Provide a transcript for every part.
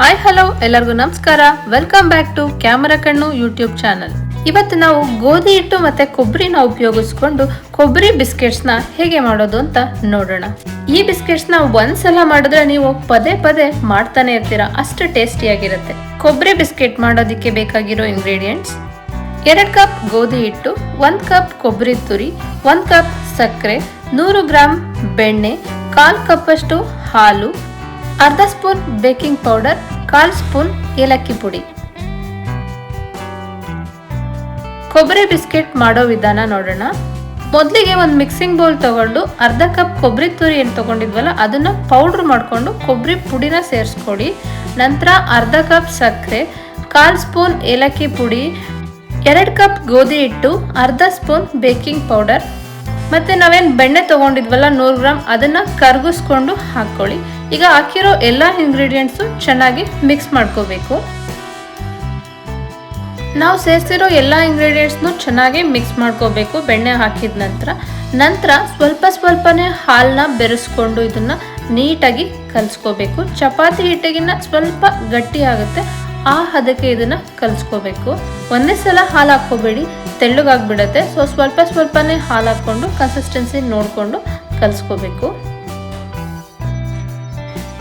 Hi hello ಎಲ್ಲರಿಗೂ ನಮಸ್ಕಾರ. Welcome back to camera Kannu YouTube channel ಇವತ್ತು ನಾವು ಗೋಧಿ ಹಿಟ್ಟು ಮತ್ತೆ ಕೊಬ್ಬರಿನ ಉಪಯೋಗಿಸ್ಕೊಂಡು ಕೊಬ್ಬರಿ ಬಿಸ್ಕೆಟ್ಸ್ನ ಹೇಗೆ ಮಾಡೋದು ಅಂತ ನೋಡೋಣ. ಈ ಬಿಸ್ಕೆಟ್ಸ್ನ ಒಂದ್ಸಲ ಮಾಡಿದ್ರೆ ನೀವು ಪದೇ ಪದೇ ಮಾಡ್ತಾನೆ ಇರ್ತೀರಾ. ಅಷ್ಟು ಟೇಸ್ಟಿಯಾಗಿರುತ್ತೆ ಕೊಬ್ಬರಿ ಬಿಸ್ಕೆಟ್ ಮಾಡೋದಕ್ಕೆ ಬೇಕಾಗಿರೋ ಇಂಗ್ರೀಡಿಯೆಂಟ್ಸ್ ಎರಡು ಕಪ್ ಗೋಧಿ ಹಿಟ್ಟು, ಒಂದು ಕಪ್ ಕೊಬ್ಬರಿ ತುರಿ, ಒಂದು ಕಪ್ ಸಕ್ಕರೆ, ನೂರು ಗ್ರಾಂ ಬೆಣ್ಣೆ, ಕಾಲು ಕಪ್ಪಷ್ಟು ಹಾಲು ಅರ್ಧ ಸ್ಪೂನ್ ಬೇಕಿಂಗ್ ಪೌಡರ್, ಕಾಲು ಸ್ಪೂನ್ ಏಲಕ್ಕಿ ಪುಡಿ. ಕೊಬ್ಬರಿ ಬಿಸ್ಕೆಟ್ ಮಾಡೋ ವಿಧಾನ ನೋಡೋಣ. ಮೊದಲಿಗೆ ಒಂದು ಮಿಕ್ಸಿಂಗ್ ಬೌಲ್ ತಗೊಂಡು ಅರ್ಧ ಕಪ್ ಕೊಬ್ಬರಿ ತುರಿ ಏನು ತಗೊಂಡಿದ್ವಲ್ಲ, ಅದನ್ನ ಪೌಡ್ರ್ ಮಾಡಿಕೊಂಡು ಕೊಬ್ಬರಿ ಪುಡಿನ ಸೇರಿಸ್ಕೊಡಿ. ನಂತರ ಅರ್ಧ ಕಪ್ ಸಕ್ಕರೆ, ಕಾಲು ಸ್ಪೂನ್ ಏಲಕ್ಕಿ ಪುಡಿ, ಎರಡು ಕಪ್ ಗೋಧಿ ಹಿಟ್ಟು, ಅರ್ಧ ಸ್ಪೂನ್ ಬೇಕಿಂಗ್ ಪೌಡರ್. ಮತ್ತೆ ನಾವೇನು ಬೆಣ್ಣೆ ತಗೊಂಡಿದ್ವಲ್ಲ ನೂರು ಗ್ರಾಮ್ ಅದನ್ನ ಕರಗಿಸ್ಕೊಂಡು ಹಾಕ್ಕೊಳ್ಳಿ. ಈಗ ಹಾಕಿರೋ ಎಲ್ಲ ಇಂಗ್ರೀಡಿಯೆಂಟ್ಸು ಚೆನ್ನಾಗಿ ಮಿಕ್ಸ್ ಮಾಡ್ಕೋಬೇಕು. ನಾವು ಸೇರಿಸಿರೋ ಎಲ್ಲ ಇಂಗ್ರೀಡಿಯೆಂಟ್ಸ್ನು ಚೆನ್ನಾಗಿ ಮಿಕ್ಸ್ ಮಾಡ್ಕೋಬೇಕು ಬೆಣ್ಣೆ ಹಾಕಿದ ನಂತರ. ನಂತರ ಸ್ವಲ್ಪ ಸ್ವಲ್ಪನೇ ಹಾಲನ್ನ ಬೆರೆಸ್ಕೊಂಡು ಇದನ್ನು ನೀಟಾಗಿ ಕಲಿಸ್ಕೋಬೇಕು. ಚಪಾತಿ ಹಿಟ್ಟಿಗಿನ್ನ ಸ್ವಲ್ಪ ಗಟ್ಟಿ ಆಗುತ್ತೆ, ಆ ಹದಕ್ಕೆ ಇದನ್ನು ಕಲಿಸ್ಕೋಬೇಕು. ಒಂದೇ ಸಲ ಹಾಲು ಹಾಕ್ಕೋಬೇಡಿ, ತೆಳ್ಳಗಾಗ್ಬಿಡತ್ತೆ. ಸೊ ಸ್ವಲ್ಪ ಸ್ವಲ್ಪನೇ ಹಾಲು ಹಾಕ್ಕೊಂಡು ಕನ್ಸಿಸ್ಟೆನ್ಸಿ ನೋಡಿಕೊಂಡು ಕಲಿಸ್ಕೋಬೇಕು.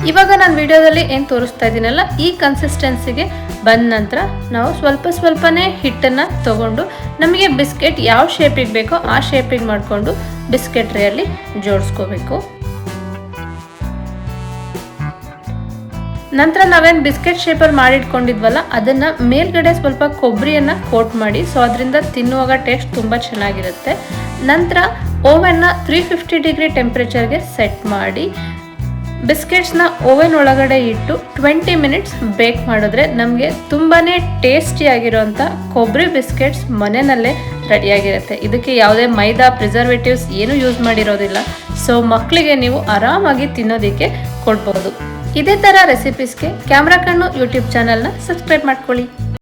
ಇವಾಗ ನಾನು ವಿಡಿಯೋದಲ್ಲಿ ಏನು ತೋರಿಸ್ತಾ ಇದ್ದೀನಲ್ಲ ಈ ಕನ್ಸಿಸ್ಟೆನ್ಸಿಗೆ ಬಂದ ನಂತರ ನಾವು ಸ್ವಲ್ಪ ಸ್ವಲ್ಪನೇ ಹಿಟ್ಟನ್ನು ತಗೊಂಡು ನಮಗೆ ಬಿಸ್ಕೆಟ್ ಯಾವ ಶೇಪಿಗೆ ಬೇಕೋ ಆ ಶೇಪಿಗೆ ಮಾಡಿಕೊಂಡು ಬಿಸ್ಕೆಟ್ ರೇಯಲ್ಲಿ ಜೋಡಿಸ್ಕೋಬೇಕು. ನಂತರ ನಾವೇನು ಬಿಸ್ಕೆಟ್ ಶೇಪಲ್ಲಿ ಮಾಡಿಟ್ಕೊಂಡಿದ್ವಲ್ಲ, ಅದನ್ನು ಮೇಲ್ಗಡೆ ಸ್ವಲ್ಪ ಕೊಬ್ಬರಿಯನ್ನು ಕೋಟ್ ಮಾಡಿ ಸೊ ಅದರಿಂದ ತಿನ್ನುವಾಗ ಟೇಸ್ಟ್ ತುಂಬ ಚೆನ್ನಾಗಿರುತ್ತೆ. ನಂತರ ಓವನ್ನ ತ್ರೀ ಫಿಫ್ಟಿ ಡಿಗ್ರಿ ಟೆಂಪ್ರೇಚರ್ಗೆ ಸೆಟ್ ಮಾಡಿ ಬಿಸ್ಕೆಟ್ಸ್ನ ಓವೆನ್ ಒಳಗಡೆ ಇಟ್ಟು ಟ್ವೆಂಟಿ ಮಿನಿಟ್ಸ್ ಬೇಕ್ ಮಾಡಿದ್ರೆ ನಮಗೆ ತುಂಬಾ ಟೇಸ್ಟಿಯಾಗಿರೋಂಥ ಕೊಬ್ಬರಿ ಬಿಸ್ಕೆಟ್ಸ್ ಮನೆಯಲ್ಲೇ ರೆಡಿಯಾಗಿರುತ್ತೆ. ಇದಕ್ಕೆ ಯಾವುದೇ ಮೈದಾ ಪ್ರಿಸರ್ವೇಟಿವ್ಸ್ ಏನು ಯೂಸ್ ಮಾಡಿರೋದಿಲ್ಲ. ಸೊ ಮಕ್ಕಳಿಗೆ ನೀವು ಆರಾಮಾಗಿ ತಿನ್ನೋದಕ್ಕೆ ಕೊಡ್ಬೋದು. ಇದೇ ಥರ ರೆಸಿಪೀಸ್ಗೆ ಕ್ಯಾಮ್ರಾ ಕಣ್ಣು ಯೂಟ್ಯೂಬ್ ಚಾನಲ್ನ ಸಬ್ಸ್ಕ್ರೈಬ್ ಮಾಡ್ಕೊಳ್ಳಿ.